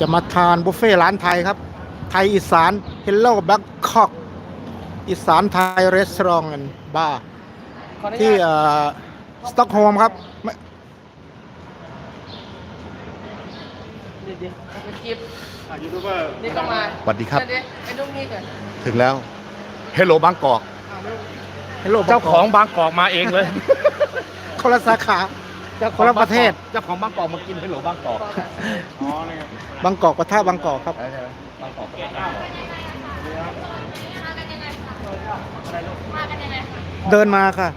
จะมาทานบุฟเฟ่ต์ร้านไทยครับ ไทยอีสาน Hello Bangkok อีสานไทยรีสอร์ทบาร์ขออนุที่ญาตสต็อกโฮล์มครับไม่เดี๋ยวเดี๋ยวเอาเป็นคลิปยูทูบเบอร์นี่ก็มาสวัสดีครับเดี๋ยวๆไอ้ลูกนี่ก่อนถึงแล้วเฮลโลบางกอกเอาไม่รู้ Hello เจ้าของ Bangkok บางกอกมาเองเลยคนละสาขา คนละประเทศ เจ้าของบางกอกมากินเฮลโลบางกอกอ๋อนี่บางกอกปะท่าบางกอกครับ ใช่ไหมบางกอกเดินมาค่ะ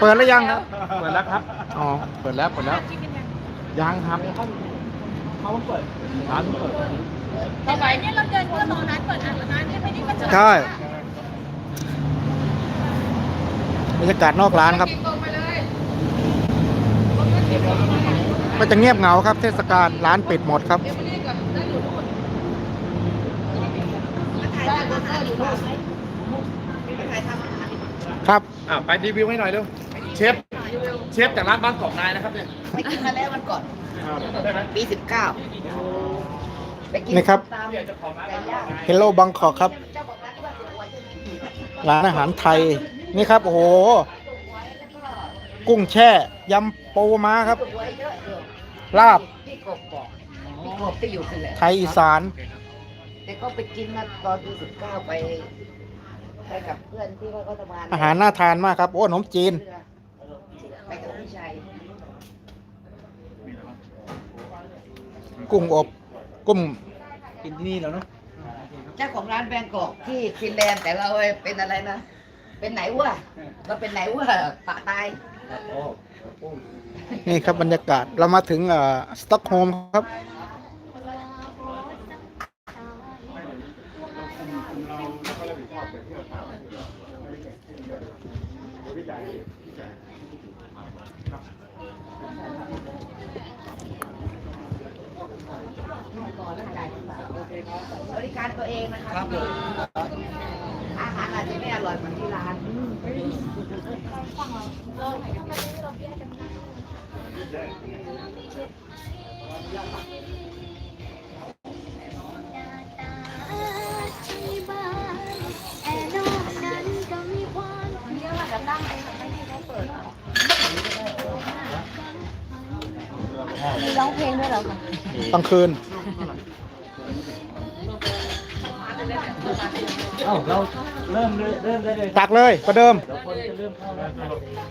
เปิดแล้วยังครับ เปิดแล้วครับ อ๋อ เปิดแล้วเปิดแล้วยังครับ เขาเปิดร้านเปิดแต่ไหนเนี่ยเราเดินเพื่อรอร้านเปิดร้านร้านเนี่ยไม่ได้มาจอดใช่บรรยากาศนอกร้านครับกินตรงไปเลยก็จะเงียบเหงาครับ เทศกาลร้านปิดหมดครับเดี๋ยวมานี่ก่อนได้อยู่นู่นได้เบอร์เกอร์อยู่นู่นครับอ่าไปรีวิวให้หน่อยเร็วเชฟ เชฟจากร้านบางกอกนายนะครับเนี่ยไปกินมาแล้ววันก่อนปีสิบเก้าไปกินนี่ครับ ตามไก่ย่าง Hello Bangkok ครับ เจ้าของร้านที่ว่าสวยจะมีร้านอาหารไทย นี่ครับ โอ้โห กุ้งแช่ยำปูม้าครับ สวยเยอะเลยลาบพี่กบบอกพี่กบที่อยู่กันแหละไทยอีสาน แต่ก็ไปกินมาตอนปีสิบเก้าไป ไปกับเพื่อนที่ว่าเขาทำงานอาหารน่าทานมากครับ โอ้ขนมจีนไปกับพี่ชัย กุ้งอบกุ้งกินที่นี่แล้วเนาะเจ้าของร้านแบงกอกที่ฟินแลนด์แต่เราเป็นอะไรนะ เป็นไหนวะเราเป็นไหนวะปะตายนี่ครับบรรยากาศเรามาถึงสต็อกโฮล์มครับ บริการ ตัวเองนะครับอาหารอาจจะไม่อร่อยเหมือนที่ร้านที่บ้านแอร์นอกนั้นก็มีความเยอะจะตั้งให้ไม่ให้เขาเปิดมีร้องเพลงด้วยเหรอคะกลางคืนาเราเริ่มเลยเริ่มได้เลยตักเลยประเดิมคนจะเริ่มเข้าแล้ว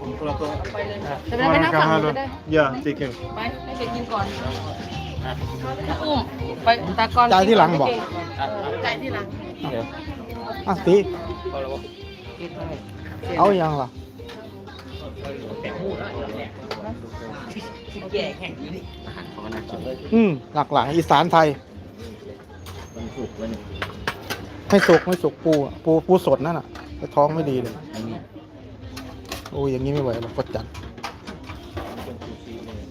ผมคนละตัวไปเลยจะได้ไปนั่งฝั่งนู้นก็ได้อย่าติเกมไปให้เด็กกินก่อนอุ้มไปตากอนจ่ายที่หลังบอก จ่ายที่หลังอะตีเอาอยังล่ะแย่แข่งอยู่ดิอืมหลากหลายอีสานไทย มันถูกมัน ไม่สุกไม่สุกปูอะปูปูสดนั่นน่ะแต่ท้องไม่ดีเลย โอ้ยอย่างนี้ไม่ไหวหรอกกดจัด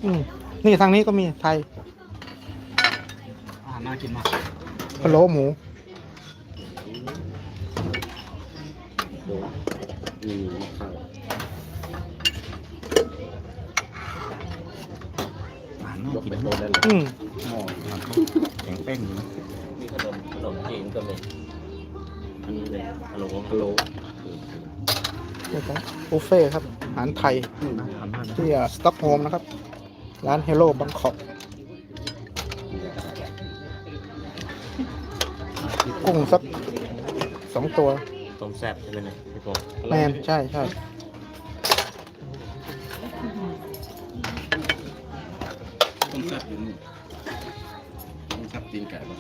อืมนี่ทางนี้ก็มีไทยอ่าน่ากินมากพะโล้หมู อืมข้าวอ่านยกไปโต๊ะได้เลยอืมหม้อแข็งเป้งอยู่นะมีขนมขนมจีนก็เลย อันนี้เลยฮัลโหลฮัลโหลนี่ครับบุฟเฟ่ต์ครับอาหารไทยน่าทานมากนะที่สต็อกโฮล์มนะครับ ร้านเฮโ o บังคอกกุ้งสักสองตัวต้มแซ่บใช่ไหมเนี่ยพี่ปอแมนใช่ใช่ต้มแซ่บอยู่นี่ต้มแซ่บตีนไก่ป่ะ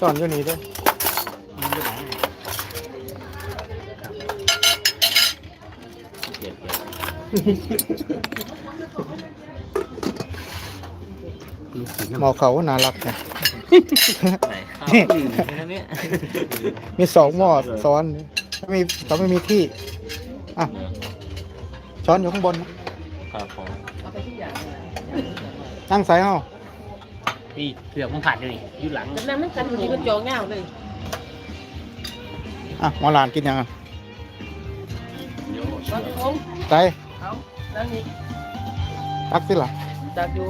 สอนอยู่นี่ด้วยเกลียดเกลียดหมอเขาน่ารักนะไหนข้าวอื่นแค่นี้มีสองหม้อซ้อนถ้ามีถ้าไม่มีที่ อะ ช้อนอยู่ข้างบนนะครับผมตั้งใส่เอา พี่เผือกมันผ่านเลยอยู่หลังแต่นั่นมันกันอยู่ที่กระจกเงาเลยอะหมอหลานกินยังอะตอนผมใจเอานั่นนี่ตักสิล่ะตักอยู่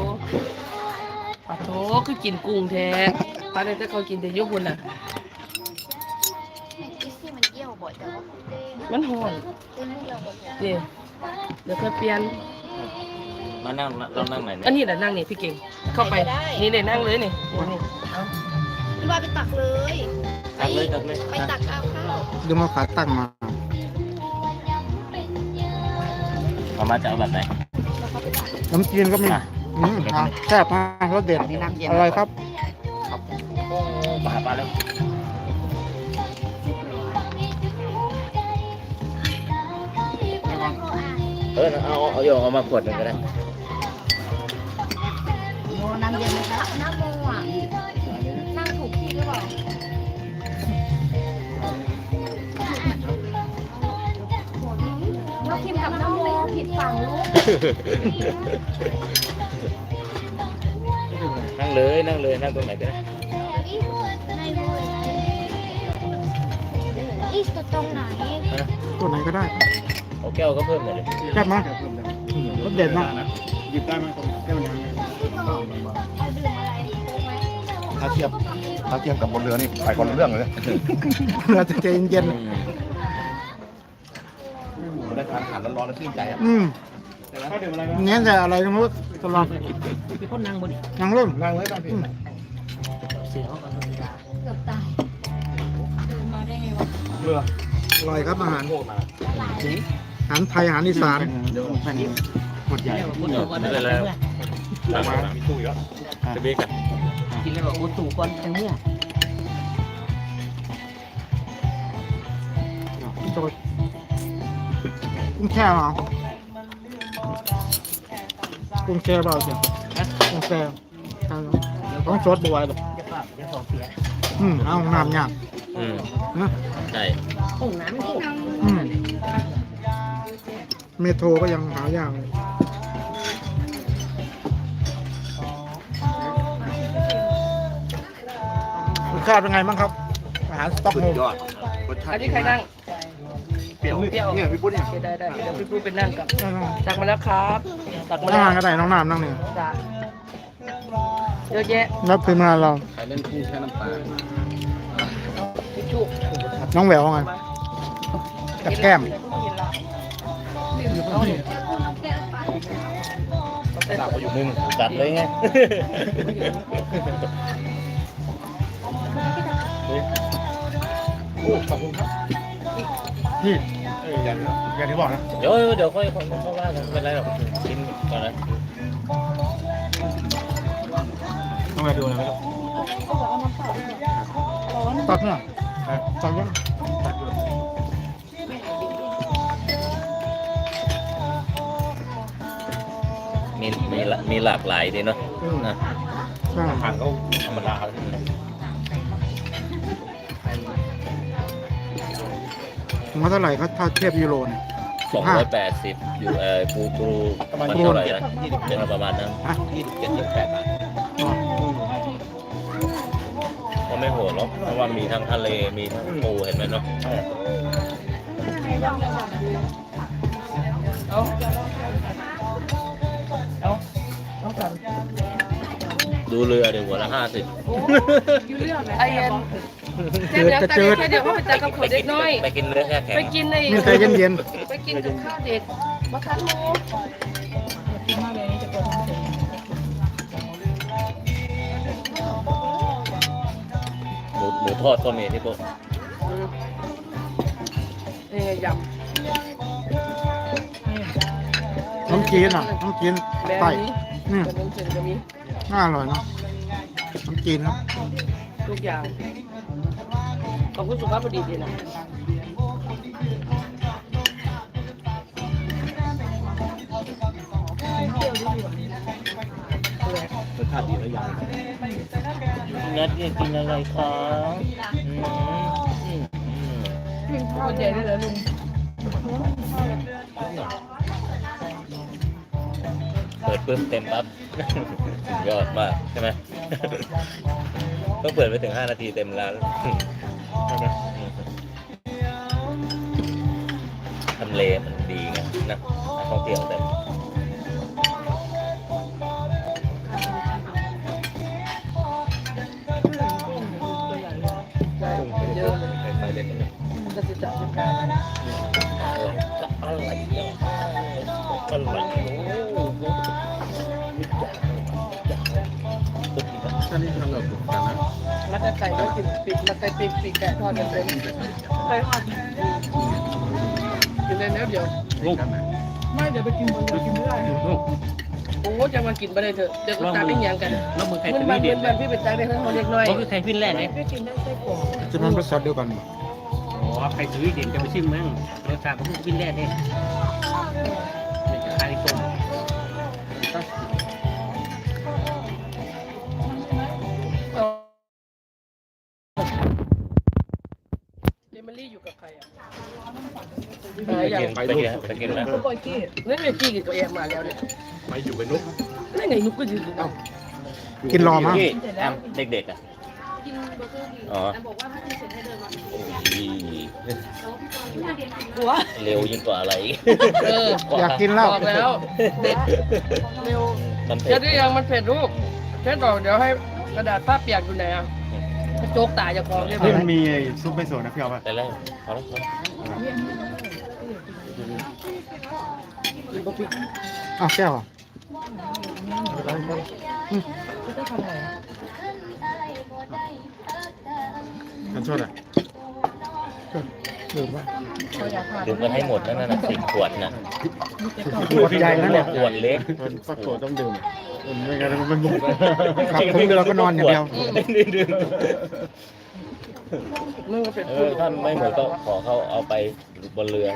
ปะโถคือกินกุ้งแท้ตอนนี้ถ้าเขากินแต่ยุบุนน่ะไอ้ที่ซี่มันเยี่ยวบ่อยแต่ว่ามันหอนเต้นเราบ่อยนี่เดี๋ยวค่อยเปลี่ยน มานั่งเรานั่งไหนอันเนี่ยนี้แหละนั่งนี่พี่เก่งเข้าไปนี่เลยนั่งเลยนี่นี่เอาพี่ว่าไปตักเลยตักเลยตักเลยไปตักเอาข้าวดูมาขาตั้งมาเอามาจะเอาแบบไหนน้ำจีนก็มีอืมอะแซ่บมากรสเด็ดอันนี้น้ำเย็นอร่อยครับโอ้ปลาปลาแล้วเออเอาเอาโยงเอามาขวดหนึ่งก็ได้ นั่งเลยนั่งเลยนั่งตรงไหนก็ได้ อีสตรงไหนตัวไหนก็ได้เอาแก้วก็เพิ่มหน่อยเลยแซ่บมากอืมรสเด็ดมากหยิบได้ไหมตรงแค่มันยังเอาดื่มอะไรโค้กไหมถ้าเทียบถ้าเทียบกับบนเรือนี่ไปคนละเรื่องเลยเราจะใจเย็นอืมผมได้ทานอาหารร้อนๆแล้วชื่นใจครับๆอืม ข้าวดื่มอะไรไหมเงี้ยแต่อะไรก็ไม่รู้ตลอดพี่พ่นนั่งบนยังเริ่มนั่งเลยนั่งพี่เสียเขาก็เกือบตายตื่นมาได้ไงวะเรืออร่อยครับอาหารโคมาอาหารไทยอาหารอีสานเดี๋ยวแค่นี้หมดใหญ่คุณตู่ก่อนไม่นะเป็นไรแล้วตักมามีตู้อยู่แล้วจะเบรกกันกินแล้วบอกคุณตู่ก่อนจังเนี่ยโจทย์กุ้งแช่เหรอ กุ้งแช่เปล่าเสียกุ้งแช่เอาต้องสดบวยหรอกจะฝากจะสองเสียอืมเอาน้ำยากอืมนะใช่ห้องน้ำนี่อืมเมโทรก็ยังหายากเลยรสชาติเป็นไงบ้างครับ อาหารสต็อกโฮล์มอันนี้ใครนั่งเปรี้ยวเปรี้ยวเนี่ยพี่ปุ้นเนี่ยโอเคได้ได้เดี๋ยวพี่พูดเป็นนั่งกับนั่งตักมาแล้วครับ ตักมานั่แล้วงก็ได้น้องน้ำนั่งนี่จ้ะเยอะแยะรับทีมงานเราใครเล่นกุ้งแช่น้ำปลาทิชชู่น้องแหววไงกับแก้มหลับอยู่มุมจัดเลยไงโอ้ขอบคุณครับนี่เอออย่างอย่างที่บอกนะเดี๋ยวเดี๋ยวค่อยค่อยค่อยว่ากันไม่เป็นไรหรอกกินก่อนนะต้องไปดูนะไม่ต้องตักเนี่ยตักยังมีมีละมีหลากหลายดีเนาะนะใช่ทางเขาธรรมดา ถุงละเท่าไหร่ครับถ้าเทียบยูโรเนี่ย สองร้อยแปดสิบอยู่เออปูกรูมันเท่าไหร่นะยังประมาณนั้นฮะ ยี่สิบเจ็ดยี่สิบแปดบาทก็ไม่โหดหรอกเพราะว่ามีทั้งทะเลมีทั้งปูเห็นไหมเนาะเอาเอาต้องสั่งดูเรือเดี๋ยวหัวละห้าสิบ ไอเย็น แค่เดี๋ยวแค่เดี๋ยวเขาไปจัดกับขวดเด็กน้อย ไปกินเรือแค่แข็งไปกินในนี่ใจเย็นไปกินกับข้าวเด็กมาคันโมหมูหมูทอดก็มีที่พวกนี่ไงยๆน้ำจีนอะน้ำจีนำแบบไต่นี้นี่แบบนี้เสร็จก็มีน่าอร่อยเนาะน้ำจีนครับทุกอย่าง ขอบคุณสุภาพดีดีนะรสชาติดีแล้วยังนัดเนี่ยกินอะไรคะอืมอืมอืมคนใหญ่ด้เหรอลุงเปิดปุ๊บเต็มปั๊บยอดมากใช่ไหมต้องเปิดไปถึง 5 นาทีเต็มร้าน ทำเลมันดีไงนะนักท่องเที่ยวเต็ม แล้วก็ไก่ก็กินปีกแล้วไก่ปีกปีกไก่ทอดกันเป็นไก่ทอดกินเลยนะเดี๋ยวไม่เดี๋ยวไปกินบนเรือกินไม่ได้โอ้จะมากินไปเลยเถอะเดี๋ยวกูตามไปยังกันแล้วมึงใครมันจะมัไม่นเด็ดมันพี่เป็นใจไปทั้งหมดเล็กน้อยเพราะคือใครขึ้นแรกเลยพี่กินได้ไส้กรอกจะมันประสาทเดียวกันโอ้ใครถือเด่นจะไปชิมมั้งรสชาติก็คือขึ้นแรกเลย เดมิลี่อยู่กับใครอะไปกินไปกินไปกินนะปอยกี้นั่นไงกี้กับตัวเองมาแล้วเนี่ยไปอยู่กับนุ๊กนั่นไงนุ๊กก็ยืนอยู่กินรอมั้งพี่แอมเด็กๆอะกินเบอร์เกอร์ดีอ๋อแต่บอกว่าถ้ากินเสร็จให้เดินมาโอ้ยหัวเร็วยิ่งกว่าอะไรอีกเอออยากกินเหล้าบอกแล้วเด็ดเร็วมันเผ็เดี๋ยดวได้ยังมันเผ็ดลูกเช็ดต่อกเดี๋ยวให้กระดาษผ้าเปียกอยู่ไหนอะ โจกตาจะคลองเรียบร้นี่อยมันมีซุปไม่สวยนะพี่เอาป่ะไปแล้วพอแล้วพอแล้วกินบะหมี่อ้าวแก้วอะจะทำอะไรอะฉันชอบอะ ลืมว่าเขาอยากทานดื่มกันให้หมดนั่นน่ะสิบขวดน่ะขวดใหญ่นั่นแหละขวดเล็กมันสักตัวต้องดื่มไม่งั้นมันบุกครับผมเรือก็นอนอย่างเดียวมึงก็เป็นเออถ้าไม่หมดก็ขอเขาเอาไปบนเรือ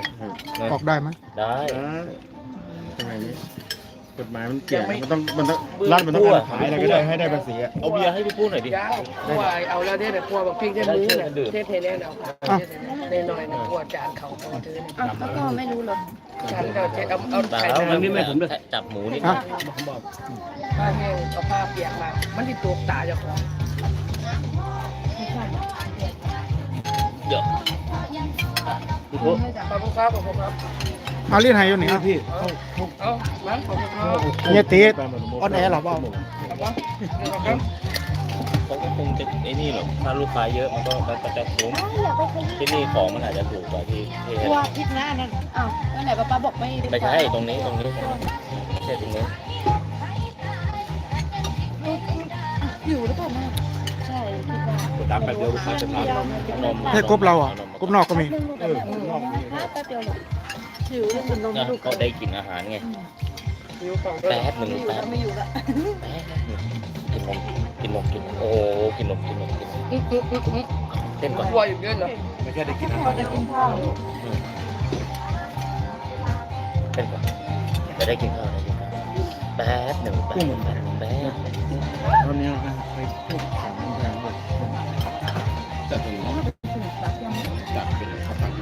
นะออกได้ไหมได้ทำไมนี้ กฎหมายมันเกี่ยงมันต้องมันต้องร้านมันต้องการขายอะไรก็ได้ให้ได้ภาษีอะเอาเบียร์ให้พี่พูดหน่อยดิ ยาวเพราะว่าเอาแล้วเนี่ยแต่ครัวแบบพริกได้มือเนี่ยเทเทแน่นเอาเทหน่อยนะครัวจานเขาเขาถือเนี่ยแล้วก็ไม่รู้หรอกจานเราเช็ดเอาเอาตาไข่เอาน้ำนี่ไม่ผมจับหมูนี่ฮะผ้าแห้งเอาผ้าเปียกมา มันที่ตัวตาจะคลอง เดี๋ยวพี่พูดขอบคุณครับขอบคุณครับเอาเลียนให้อยู่นี่ครับพี่เอามันขอบคุณครับเนี่ยตีออนแอร์เหรอเปล่าครับครับเขาก็คงจะไอ้นี่หรอกถ้าลูกค้าเยอะมันก็มันก็จะคุ้มที่นี่ของมันอาจจะถูกกว่าที่ที่กลัวพิษหน้านั่นอ้าวแล้วไหนป้าป้าบอกไม่ไม่ใช่ตรงนี้ตรงนี้ไม่ใช่ตรงนี้อยู่หรือเปล่าแม่ใช่คิ ดว่าดับแบบเดียวลูกค้าจะทานนมให้กรุ๊ปเราอะกรุ๊ปนอกก็มีนึ่งลูกแบบแป๊บเดียวหรอกหิวแล้วคุณนมนะลูกก็ได้กินอาหารไงหิวของแป๊บหนึ่งอยู่แป๊แล้บวไม่อยู่แล้วแป๊บหนึ่งกินนมกินนมกินนมโอ้โหกินนมกินนมกินนมเต้นก่อนกลัวอยู่เยอะเนาะไม่ใช่ได้กินอาพหาอรจะกินข้าวเต้นก่อนจะได้กินข้าวได้กินข้าวแป๊บหนึ่งแป๊บหนึ่งแป๊บหนึ่งแป๊บตอนนี้ไปพูด